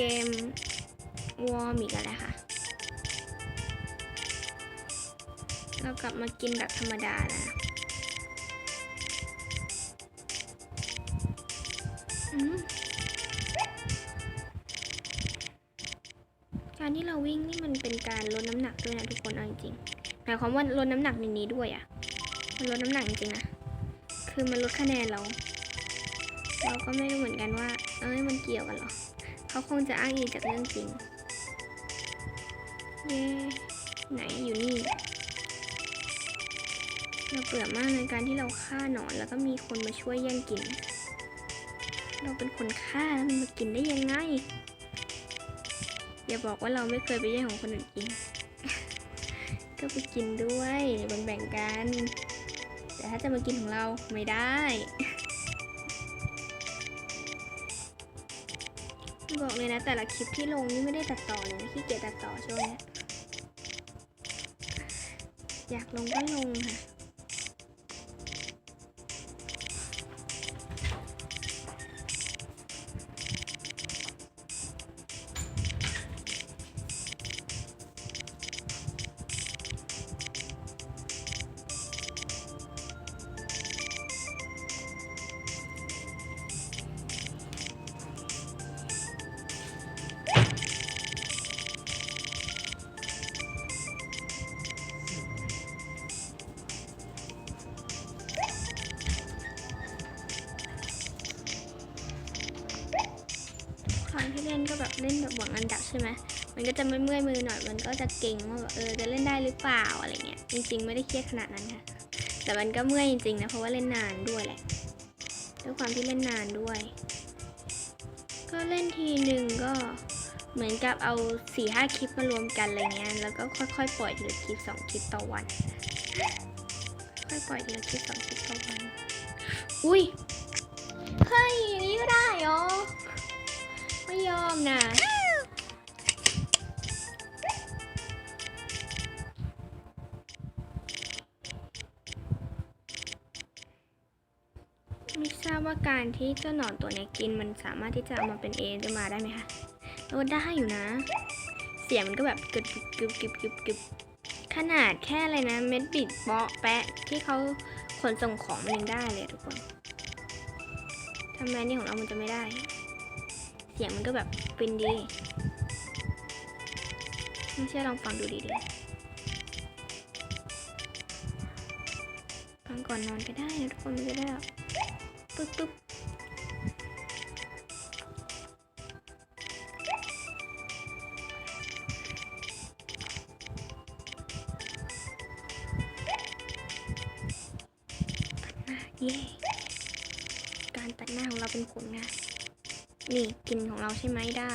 เกมวอร์มอีกแล้วนะคะ เรากลับมากินแบบธรรมดานะอืมการที่เราวิ่งนี่มันเป็นการลดน้ำหนักด้วยนะทุกคนเอาจริงๆหมายความว่าลดน้ำหนักในนี้ด้วยอะ่ะมันลดน้ำหนักจริงๆนะ คือมันลดคะแนนเรา เราก็ไม่รู้เหมือนกันว่า เอ้ย มันเกี่ยวกันหรอ เขาคงจะอ้างอิงจากเรื่องจริง เย้ ไหนอยู่นี่ เราเบื่อมากในการที่เราฆ่าหนอนแล้วก็มีคนมาช่วยแย่งกิน เราเป็นคนฆ่าแล้วมันมากินได้ยังไง อย่าบอกว่าเราไม่เคยไปแย่งของคนอื่นกิน ก็ไปกินด้วยแบ่งๆกัน แต่ถ้าจะมากินของเราไม่ได้ บอกเลยนะแต่ละคลิปที่ลงนี่ไม่ได้ตัดต่อเลยนะขี้เกียจตัดต่อช่วงนี้อยากลงก็ลงค่ะ ที่เล่นก็แบบเล่นแบบหวังอันดับใช่ไหมมันก็จะไม่เมื่อยมือหน่อย มันก็จะเก่งว่าแบบเออจะเล่นได้หรือเปล่าอะไรเงี้ย จริง ๆ ไม่ได้เครียดขนาดนั้นค่ะ แต่มันก็เมื่อยจริงๆนะเพราะว่าเล่นนานด้วยแหละ ด้วยความที่เล่นนานด้วย ก็เล่นทีหนึ่งก็เหมือนกับเอาสี่ห้าคลิปมารวมกันอะไรเงี้ย แล้วก็ค่อยๆ ปล่อยทีละคลิปสองคลิปต่อวัน ค่อยปล่อยทีละคลิปสองคลิปต่อวัน อุ้ย เฮ้ยอย่างนี้ก็ได้เหรอ ไม่ยอมนะไม่ทราบว่าการที่เจ้าหนอนตัวนี้กินมันสามารถที่จะเอามาเป็นเอได้มาได้ไหมคะเออได้อยู่นะ เสียงมันก็แบบกึบกึบกึบกึบกึบกึบขนาดแค่อะไรนะ เม็ดบิดเบาะแปะที่เขาขนส่งของมันยังได้เลยทุกคนทำไมนี่ของเรามันจะไม่ได้ เสียงมันก็แบบเป็นดี ไม่เชื่อลองฟังดูดีๆฟังก่อนนอนก็ได้นะทุกคนมันจะได้ปึ๊บปึ๊บเย้ การตัดหน้าของเราเป็นผลงาน นี่กินของเราใช่ไหมได้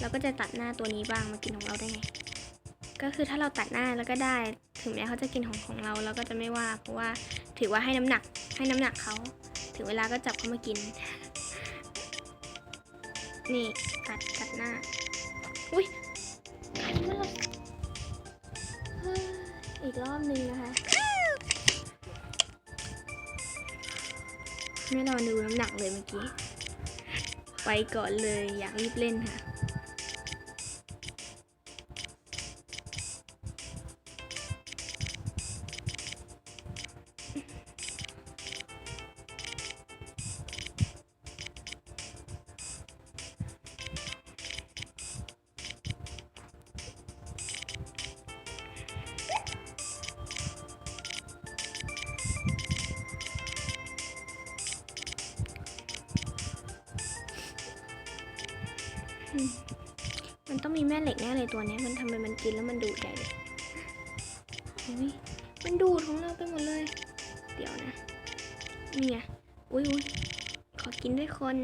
เราก็จะตัดหน้าตัวนี้บ้างมากินของเราได้ไง ก็คือถ้าเราตัดหน้าแล้วก็ได้ ถึงแม้เขาจะกินของของเราเราก็จะไม่ว่า เพราะว่าถือว่าให้น้ำหนักให้น้ำหนักเขาถึงเวลาก็จับเขามากิน นี่ตัดตัดหน้า อุ้ยอันนี้มันเราเฮ้ยอีกรอบนึงนะคะไม่รอดูน้ำหนักเลยเมื่อกี้ ไปก่อนเลยอยากรีบเล่นค่ะ มันต้องมีแม่เหล็กแน่เลยตัวนี้มันทำไมมันกินแล้วมันดูดใหญ่เลยอุ้ยมันดูดของเราไปหมดเลย เดี๋ยวนะ นี่ไงอุ้ยอุ้ยขอกินด้วยคน